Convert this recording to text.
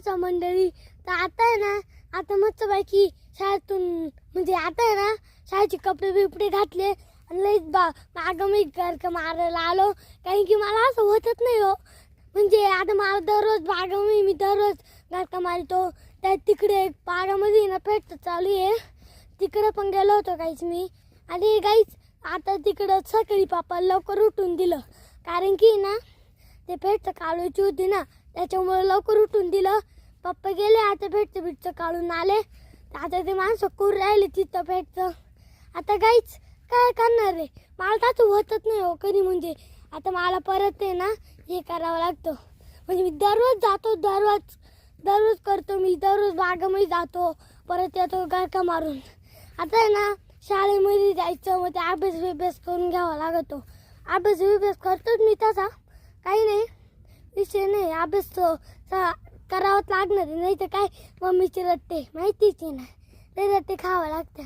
कसं मंडळी. तर आता आहे ना आता मस्तपैकी शाळेतून म्हणजे आता आहे ना शाळेचे कपडे बिपडे घातले आणि लईच बा मागं मी घर मारायला आलो. कारण की मला असं होतच नाही हो. म्हणजे आता मला दररोज बागामी मी दररोज गारका मारतो. त्या तिकडे बागामध्ये ना पेट चालू आहे. तिकडं पण गेलो होतो काहीच मी. आणि काहीच आता तिकडं सकाळी पापा लवकर उठून दिलं. कारण की ना ते पेट काढायची होती ना त्याच्यामुळे लवकर उठून दिलं. पप्पा गेले आता भेटचं भेटचं काढून आले. आता ते माणसं कोर राहिले तिथं भेटचं आता काहीच काय करणार रे? मला तर होतच नाही हो कधी म्हणजे. आता मला परत आहे ना हे करावं लागतं. म्हणजे मी दररोज जातो दररोज दररोज करतो मी दररोज बागामध्ये जातो. परत येतो गारका मारून. आता आहे ना शाळेमध्ये जायचं मग ते अभ्यास बिभ्यास करून घ्यावा लागतो. अभ्यास बिभ्यास करतोच मी तसा. काही नाही. विषय नाही अभ्यास तो करावाच लागणार नाही तर काय मम्मीचे रट्टे माहितीच आहे ना. ते रट्टे खावं लागतं